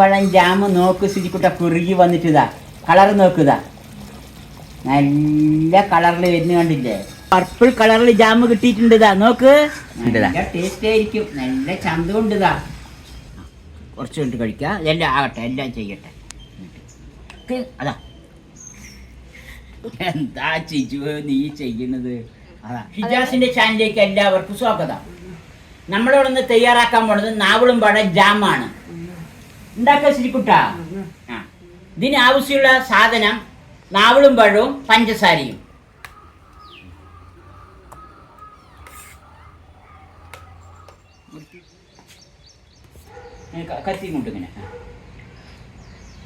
പഴം ജാമ് നോക്ക് ശുചിക്കുട്ട കുറുകി വന്നിട്ടിതാ കളർ നോക്കുതാ നല്ല കളറിൽ വരുന്ന കണ്ടില്ലേ? പർപ്പിൾ കളറിൽ ജാമ് കിട്ടിയിട്ടുണ്ട് ഇതാ നോക്ക്. നല്ല ടേസ്റ്റ് ആയിരിക്കും നല്ല ചന്തമുണ്ട് ഇതാ. കുറച്ച് കൊണ്ട് കഴിക്കാം. എല്ലാം ആകട്ടെ എല്ലാം ചെയ്യട്ടെ. അതാ. എന്താ ചിജു നീ ചെയ്യുന്നത്? അതാ. ഹിജാസിന്റെ ചാനലിലേക്ക് എല്ലാവർക്കും സ്വാഗതം. നമ്മളിവിടെ നിന്ന് തയ്യാറാക്കാൻ പോണത് നാവളും പഴം ജാമാണ് ഉണ്ടാക്കാൻ ശരിക്കുട്ട? ആ. ഇതിന് സാധനം നാവളും പഴവും പഞ്ചസാരയും. കത്തി കൊണ്ട് ഇങ്ങനെ.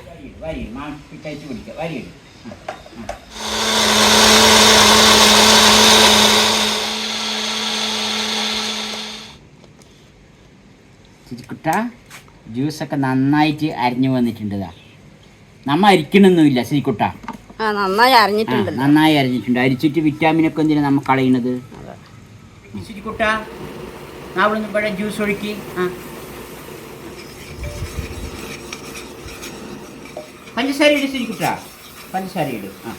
വരി വരി മാ പിറ്റയച്ച് പിടിക്കുക വരി ആ, ആ. ചിരിക്കുട്ട ജ്യൂസൊക്കെ നന്നായിട്ട് അരിഞ്ഞു വന്നിട്ടുണ്ട് ഇതാ നമ്മ അരിക്കണമൊന്നുമില്ല ശ്രീക്കുട്ട നന്നായി അരിഞ്ഞിട്ടുണ്ട് നന്നായി അരിഞ്ഞിട്ടുണ്ട്. അരിച്ചിട്ട് വിറ്റാമിനൊക്കെ എന്തിനാ നമ്മ കളയണത്? ശ്രീക്കുട്ട ഇവിടെ ജ്യൂസ് ഒഴുക്കി. ആ. പഞ്ചസാര ഇട് ശ്രീക്കുട്ട പഞ്ചസാര ഇട്. ആ.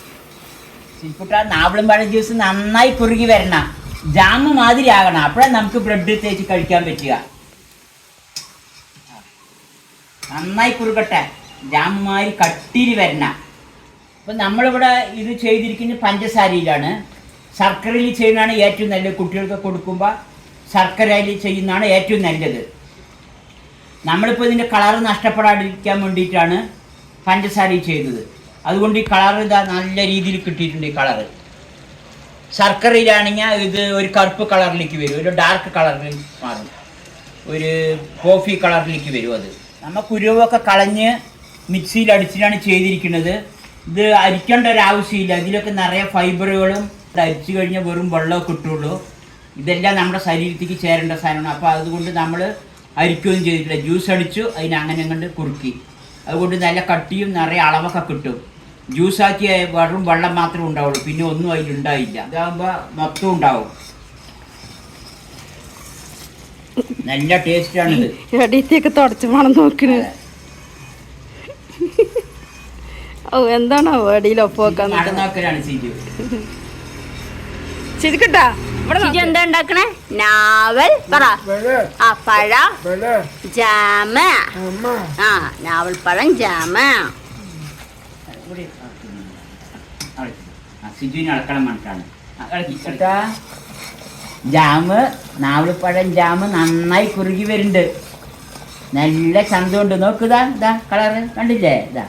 ശ്രീക്കുട്ട നാവളും പഴം ജ്യൂസ് നന്നായി കുറുകി വരണം. ജാമ് മാതിരി ആകണം. അപ്പോഴേ നമുക്ക് ബ്രെഡ് തേച്ച് കഴിക്കാൻ പറ്റുക. നന്നായി കുറുകട്ടെ ജാമുമാതിരി കട്ടിരി വരണം. അപ്പം നമ്മളിവിടെ ഇത് ചെയ്തിരിക്കുന്നത് പഞ്ചസാരയിലാണ്. ശർക്കരയിൽ ചെയ്യുന്നതാണ് ഏറ്റവും നല്ലത്. കുട്ടികൾക്ക് കൊടുക്കുമ്പോൾ ശർക്കരയിൽ ചെയ്യുന്നതാണ് ഏറ്റവും നല്ലത്. നമ്മളിപ്പോൾ ഇതിന്റെ കളറ് നഷ്ടപ്പെടാതിരിക്കാൻ വേണ്ടിയിട്ടാണ് പഞ്ചസാരയിൽ ചെയ്തത് അതുകൊണ്ട് ഈ കളർ ഇതാ നല്ല രീതിയിൽ കിട്ടിയിട്ടുണ്ട് ഈ കളറ്. ശർക്കരയിലാണെങ്കിൽ ഇത് ഒരു കറുപ്പ് കളറിലേക്ക് വരും. ഒരു ഡാർക്ക് കളറിൽ മാറും. ഒരു കോഫി കളറിലേക്ക് വരും അത്. നമ്മ കുരുവൊക്കെ കളഞ്ഞ് മിക്സിയിൽ അടിച്ചിട്ടാണ് ചെയ്തിരിക്കുന്നത്. ഇത് അരിക്കേണ്ട ഒരു ആവശ്യമില്ല ഇതിലൊക്കെ നിറയെ ഫൈബറുകളും അരിച്ചു കഴിഞ്ഞാൽ വെറും വെള്ളമൊക്കെ കിട്ടുള്ളൂ ഇതെല്ലാം നമ്മുടെ ശരീരത്തേക്ക് ചേരേണ്ട സാധനമാണ്. അപ്പോൾ അതുകൊണ്ട് നമ്മൾ അരിക്കുകയും ചെയ്തിട്ടില്ല. ജ്യൂസ് അടിച്ചു അതിന് അങ്ങനെ കുറുക്കി. അതുകൊണ്ട് നല്ല കട്ടിയും നിറയെ അളവൊക്കെ കിട്ടും. ജ്യൂസാക്കിയ വെറും വെള്ളം മാത്രമേ ഉണ്ടാവുള്ളൂ. പിന്നെ ഒന്നും അതിലുണ്ടായില്ല. ഇതാകുമ്പോൾ മൊത്തം ഉണ്ടാവും. നല്ല ടേസ്റ്റാണിത് എടീത്തേക്ക് തുടച്ചു മണം നോക്കണ്. ഓ എന്താണോ എടിയിൽ ഒപ്പ് വെക്കാൻ നടന്നാക്കലാണ് സിജു. ശരിക്കട്ടാ എന്താ ഉണ്ടാക്കണേ? നാവൽ പറ. ആ പഴ. ജാമ. ആ നാവൽ പഴം ജാമ. ആ, സിജുവിന് അളക്കണം ഇളക്കി, ഇളക്കി. ജാമ് നാവളിപ്പഴം ജാമ് നന്നായി കുറുകി വരുന്നുണ്ട്. നല്ല ചന്തമുണ്ട്. നോക്കുതാ ഇതാ കളറ് കണ്ടില്ലേ? ഇതാ.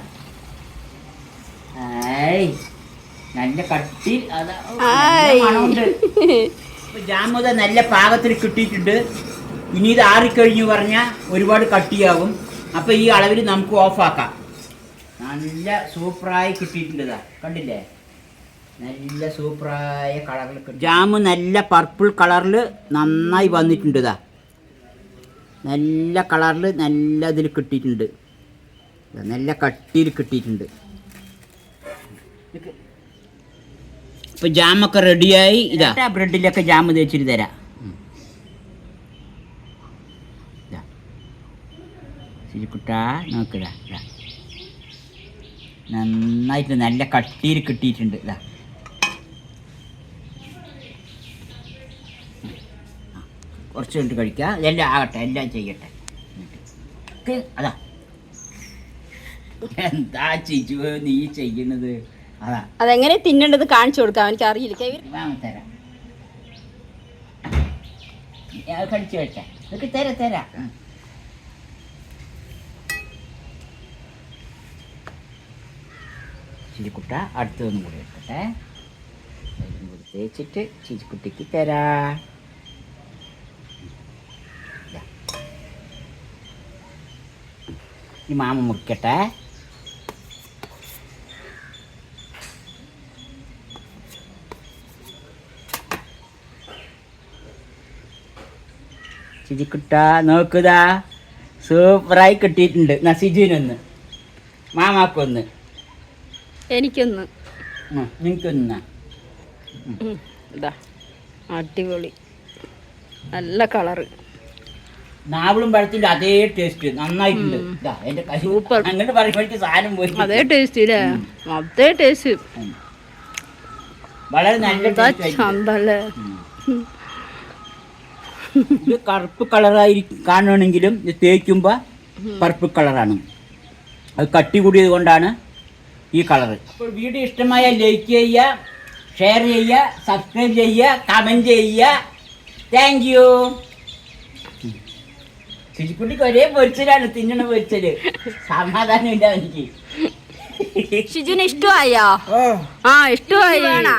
ഏയ് നല്ല കട്ടി അതാ നല്ല. മണമുണ്ട്. പാകത്തിൽ കിട്ടിയിട്ടുണ്ട്. ഇനി ഇത് ആറിക്കഴിഞ്ഞു പറഞ്ഞാൽ ഒരുപാട് കട്ടിയാവും. അപ്പൊ ഈ അളവിൽ നമുക്ക് ഓഫാക്കാം നല്ല സൂപ്പറായി കിട്ടിയിട്ടുണ്ട് ഇതാ. കണ്ടില്ലേ? നല്ല സൂപ്പറായ കളറിൽ ജാമ് നല്ല പർപ്പിൾ കളറിൽ നന്നായി വന്നിട്ടുണ്ട് ഇതാ. നല്ല കളറിൽ നല്ല ഇതിൽ കിട്ടിയിട്ടുണ്ട്. നല്ല കട്ടിയിൽ കിട്ടിയിട്ടുണ്ട്. ഇപ്പൊ ജാമൊക്കെ റെഡിയായി ഇതാ. ബ്രെഡിലൊക്കെ ജാമ് തേച്ചിട്ട് തരാം. ശരിക്കുട്ടാ നോക്കുക നന്നായിട്ട് നല്ല കട്ടിയിൽ കിട്ടിയിട്ടുണ്ട് ഇതാ. കുറച്ച് കൊണ്ട് കഴിക്കുക. എല്ലാം ആകട്ടെ എല്ലാം ചെയ്യട്ടെ. അതാ. എന്താ ചിജു നീ ചെയ്യുന്നത്? അതാ. അതെങ്ങനെ തിന്നേണ്ടത് കാണിച്ചു കൊടുക്കാം. എനിക്ക് അറിയില്ല തരാം. കഴിച്ചു വെച്ചാ ഇതൊക്കെ തരാം തരാം. ചിരിക്കുട്ട അടുത്തതൊന്നും കൂടി കൂടി തേച്ചിട്ട് ചിരിക്കുട്ടിക്ക് തരാ. ഈ മാമ മുറിക്കട്ടെ. ചിരിക്കുട്ട നോക്കുതാ. സൂപ്പറായി കിട്ടിയിട്ടുണ്ട്. എന്നാ സിജുവിനൊന്ന്. മാമാക്കൊന്ന്. എനിക്കൊന്ന്. നിനക്കൊന്ന്. അടിപൊളി. നല്ല കളറ്. നാവളും പഴത്തിന്റെ അതേ ടേസ്റ്റ് നന്നായിട്ടുണ്ട്. എന്റെ സൂപ്പർ. അങ്ങോട്ട് പറയുമ്പോഴേക്ക് സാധനം പോയി. അതേ ടേസ്റ്റ് അല്ലേ അതേ ടേസ്റ്റ് വളരെ നല്ല. ഇത് കറുപ്പ് കളറായി കാണണമെങ്കിലും ഇത് തേക്കുമ്പോൾ പർപ്പിൾ കളറാണ്. അത് കട്ടി കൂടിയത് കൊണ്ടാണ് ഈ കളർ അപ്പോൾ വീഡിയോ ഇഷ്ടമായ ലൈക്ക് ചെയ്യുക ഷെയർ ചെയ്യുക സബ്സ്ക്രൈബ് ചെയ്യുക കമന്റ് ചെയ്യുക. താങ്ക് ശുചിക്കുട്ടിക്ക് ഒരേ പൊരിച്ചലാണ് തിന്നണ പൊരിച്ചൽ സമാധാനം ഇല്ല എനിക്ക്. ഷിജുന് ഇഷ്ടമായോ? ആ ഇഷ്ടമായി. വേണോ?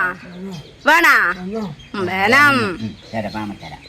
വേണോ? വേണം. തരാം മാമ തരാം.